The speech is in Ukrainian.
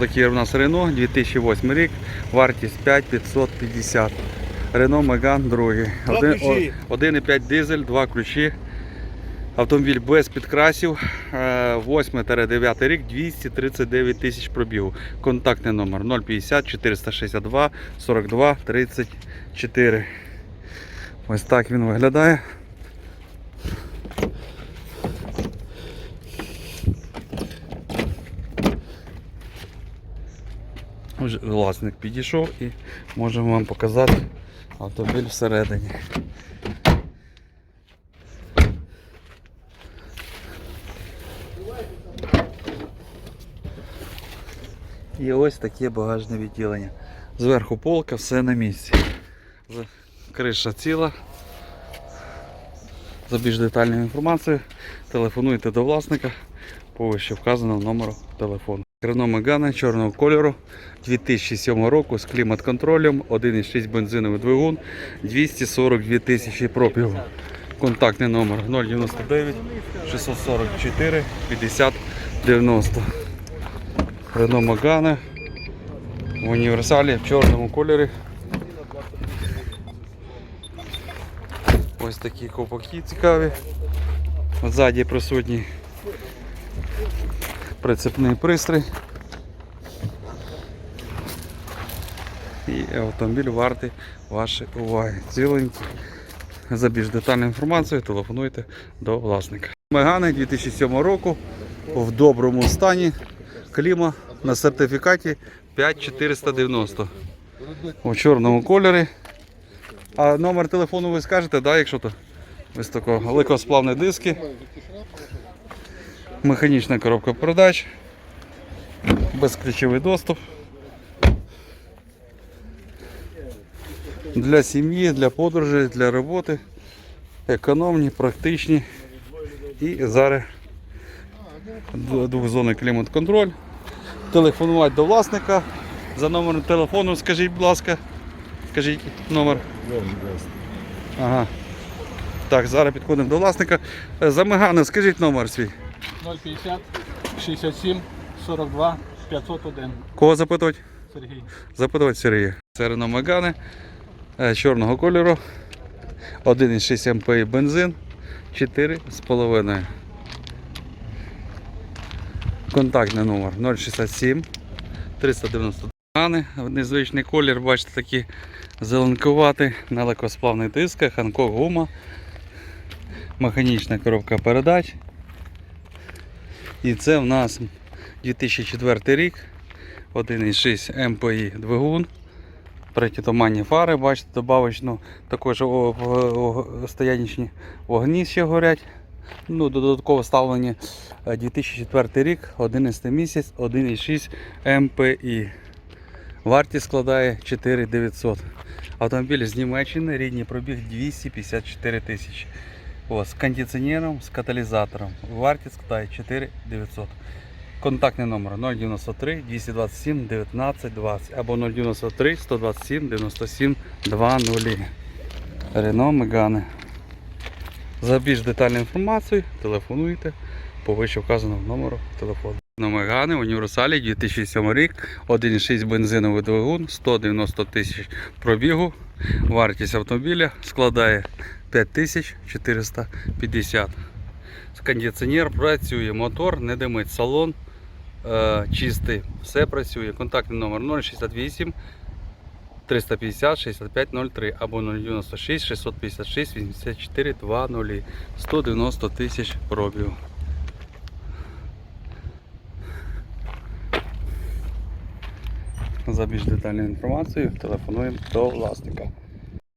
такий у нас Renault 2008 рік, вартість 5550. Renault Megane другий. Два Один- ключі. о- 1,5 дизель, два ключі. Автомобіль без підкрасів, 8-9 рік, 239 тисяч пробігу. Контактний номер 050 462 42 34. Ось так він виглядає. Вже власник підійшов і можемо вам показати автомобіль всередині. І ось таке багажне відділення. Зверху полка, все на місці. Криша ціла. За більш детальною інформацією телефонуйте до власника по вище вказаному номеру телефону. Renault Megane чорного кольору 2007 року з клімат-контролем, 1,6 бензиновий двигун, 242 тисячі пробігу. Контактний номер 099 644 50 90. Renault Megane в універсалі в чорному кольорі. Ось такі ковпаки цікаві. Ззаді присутній прицепний пристрій. І автомобіль вартий вашої уваги. Ціленький. За більш детальною інформацією телефонуйте до власника. Мегани 2007 року в доброму стані. Кліма на сертифікаті 5490 у чорному кольорі. А номер телефону ви скажете, да, якщо то ось такого легкосплавні диски, механічна коробка передач, безключовий доступ. Для сім'ї, для подорожей, для роботи. Економні, практичні. І зараз двохзонний клімат-контроль. Телефонувати до власника. За номером телефону скажіть, будь ласка. Скажіть номер. Ага. Так, зараз підходимо до власника. Е, За Мегани, скажіть номер свій. 050 67 42 501. Кого запитувати? Сергій. Запитувати Сергія. Це Renault Megane е, чорного кольору. 1,6 МПІ бензин. 4,5. Контактний номер 067 390 Megane. Незвичний колір, бачите, такі зеленкуватий, на легкосплавних дисках, Hankook гума, механічна коробка передач. І це в нас 2004 рік. 1,6 МПІ двигун. Притітоманні фари, бачите, добавочно також стоянічні вогні ще горять. Ну, додатково ставлені е, 2004 рік, 11 місяць, 1,6 МПІ. Вартість складає 4900. Автомобіль з Німеччини, рідний пробіг 254 тисячі. О, з кондиціонером, з каталізатором. Вартість складає 4900. Контактний номер 093 227 19 20 або 093 127 97 20. Рено Мегане. За більш детальну інформацію телефонуйте по вище вказаному номеру телефону. Рено Мегане універсалі 2007 рік, 1,6 бензиновий двигун, 190 тисяч пробігу. Вартість автомобіля складає 5450. Кондиціонер працює, мотор не димить, салон е, чистий, все працює. Контактний номер 068 350 6503 або 096 656 84 20 190 тисяч пробігу. За більш детальною інформацією телефонуємо до власника.